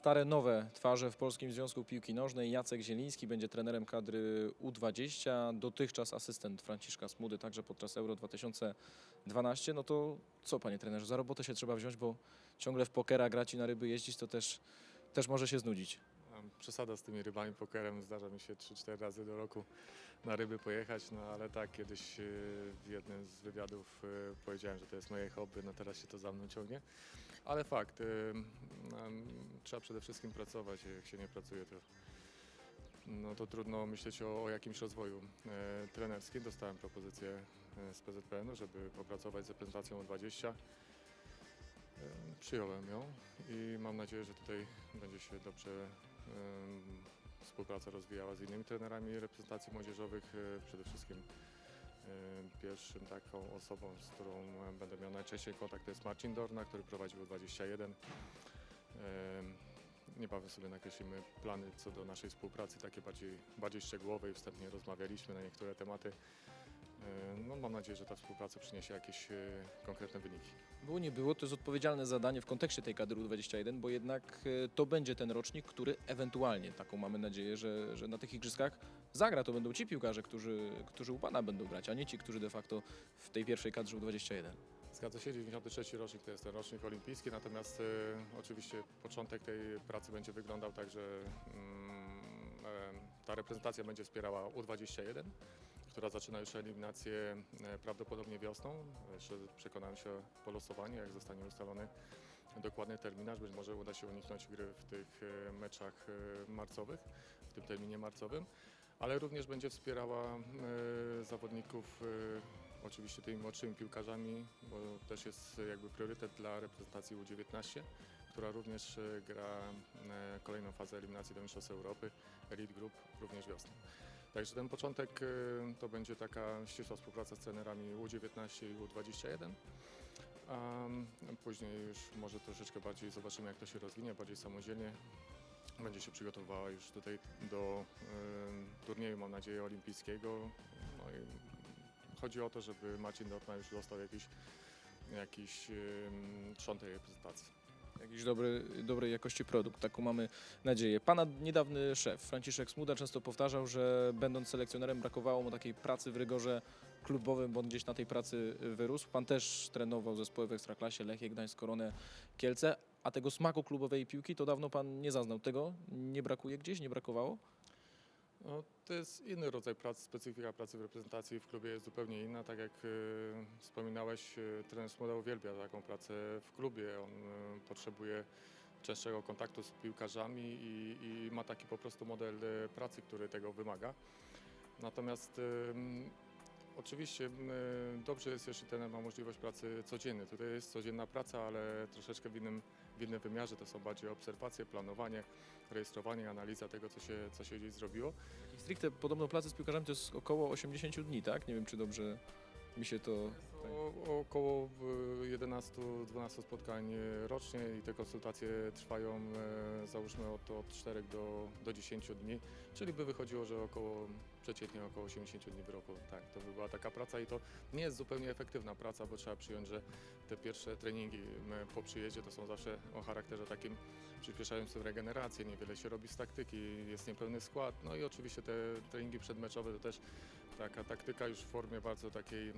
stare, nowe twarze w Polskim Związku Piłki Nożnej. Jacek Zieliński będzie trenerem kadry U20, dotychczas asystent Franciszka Smudy, także podczas Euro 2012. No to co, panie trenerze, za robotę się trzeba wziąć, bo ciągle w pokera grać i na ryby jeździć, to też, też może się znudzić. Przesada z tymi rybami, pokerem. Zdarza mi się 3-4 razy do roku na ryby pojechać, no ale tak, kiedyś e, w jednym z wywiadów e, powiedziałem, że to jest moje hobby, no teraz się to za mną ciągnie. Ale fakt, em, trzeba przede wszystkim pracować, jak się nie pracuje, to, no to trudno myśleć o, o jakimś rozwoju e, trenerskim. Dostałem propozycję e, z PZPN-u, żeby popracować z reprezentacją U20. E, Przyjąłem ją i mam nadzieję, że tutaj będzie się dobrze współpraca rozwijała z innymi trenerami reprezentacji młodzieżowych. E, Przede wszystkim e, pierwszym taką osobą, z którą będę miał najczęściej kontakt, to jest Marcin Dorna, który prowadził 21. Niebawem sobie nakreślimy plany co do naszej współpracy, takie bardziej, bardziej szczegółowe i wstępnie rozmawialiśmy na niektóre tematy. E, No, mam nadzieję, że ta współpraca przyniesie jakieś e, konkretne wyniki. Było nie było, to jest odpowiedzialne zadanie w kontekście tej kadry U21, bo jednak e, to będzie ten rocznik, który ewentualnie, taką mamy nadzieję, że, że na tych igrzyskach zagra. To będą ci piłkarze, którzy, którzy u Pana będą grać, a nie ci, którzy de facto w tej pierwszej kadrze U21. Zgadza się, 93 rocznik to jest ten rocznik olimpijski, natomiast e, oczywiście początek tej pracy będzie wyglądał tak, że mm, e, ta reprezentacja będzie wspierała U21, która zaczyna już eliminację e, prawdopodobnie wiosną. Jeszcze przekonałem się po losowaniu, jak zostanie ustalony dokładny terminarz, być może uda się uniknąć gry w tych e, meczach e, marcowych, w tym terminie marcowym ale również będzie wspierała e, zawodników e, oczywiście tymi młodszymi piłkarzami, bo też jest jakby priorytet dla reprezentacji U19, która również e, gra e, kolejną fazę eliminacji do Mistrzostw Europy, Elite Group również wiosną. Także ten początek e, to będzie taka ścisła współpraca z trenerami U19 i U21. A później już może troszeczkę bardziej zobaczymy, jak to się rozwinie, bardziej samodzielnie będzie się przygotowywała już tutaj do y, turnieju, mam nadzieję, olimpijskiego. No i chodzi o to, żeby Marcin Dortman już dostał jakiś, jakiś y, trzon tej reprezentacji. Jakiś dobry, dobrej jakości produkt, taką mamy nadzieję. Pana niedawny szef, Franciszek Smuda, często powtarzał, że będąc selekcjonerem brakowało mu takiej pracy w rygorze klubowym, bo on gdzieś na tej pracy wyrósł. Pan też trenował zespoły w Ekstraklasie, Lechie, Gdańsk, Koronę, Kielce, a tego smaku klubowej piłki to dawno Pan nie zaznał. Tego nie brakuje gdzieś, nie brakowało? No, to jest inny rodzaj pracy, specyfika pracy w reprezentacji w klubie jest zupełnie inna. Tak jak y, wspominałeś, y, trener Smuda uwielbia taką pracę w klubie. On y, potrzebuje częstszego kontaktu z piłkarzami i, i ma taki po prostu model y, pracy, który tego wymaga. Natomiast y, Oczywiście y, dobrze jest, jeśli trener ma możliwość pracy codziennej. Tutaj jest codzienna praca, ale troszeczkę w innym, w innym wymiarze. To są bardziej obserwacje, planowanie, rejestrowanie, analiza tego, co się, co się gdzieś zrobiło. I stricte podobno pracy z piłkarzami to jest około 80 dni, tak? Nie wiem, czy dobrze mi się to... O, około y, 11-12 spotkań rocznie i te konsultacje trwają e, załóżmy od, od 4 do, do 10 dni, czyli by wychodziło, że około przeciętnie około 80 dni w roku. Tak, to by była taka praca i to nie jest zupełnie efektywna praca, bo trzeba przyjąć, że te pierwsze treningi po przyjeździe to są zawsze o charakterze takim przyspieszającym regenerację, niewiele się robi z taktyki, jest niepełny skład, no i oczywiście te treningi przedmeczowe to też taka taktyka już w formie bardzo takiej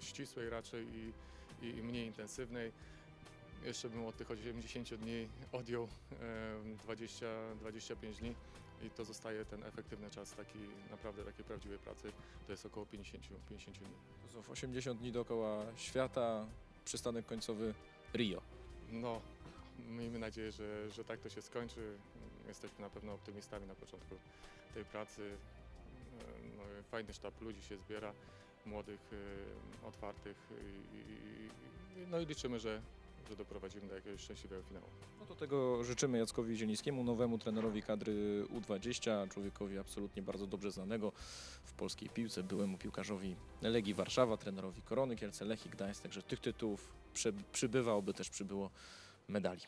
ścisłej raczej i, i, mniej intensywnej. Jeszcze bym od tych 80 dni odjął em, 20-25 dni i to zostaje ten efektywny czas taki naprawdę takiej prawdziwej pracy, to jest około 50, 50 dni. To są 80 dni dookoła świata, przystanek końcowy Rio. No, miejmy nadzieję, że, że tak to się skończy. Jesteśmy na pewno optymistami na początku tej pracy. No, fajny sztab ludzi się zbiera, młodych, e, otwartych i, no i liczymy, że, że doprowadzimy do jakiegoś szczęśliwego finału. No to tego życzymy Jackowi Zielińskiemu, nowemu trenerowi kadry U20, człowiekowi absolutnie bardzo dobrze znanego w polskiej piłce, byłemu piłkarzowi Legii Warszawa, trenerowi Korony Kielce, Lechii Gdańsk, także tych tytułów przy, przybywa, oby też przybyło medali.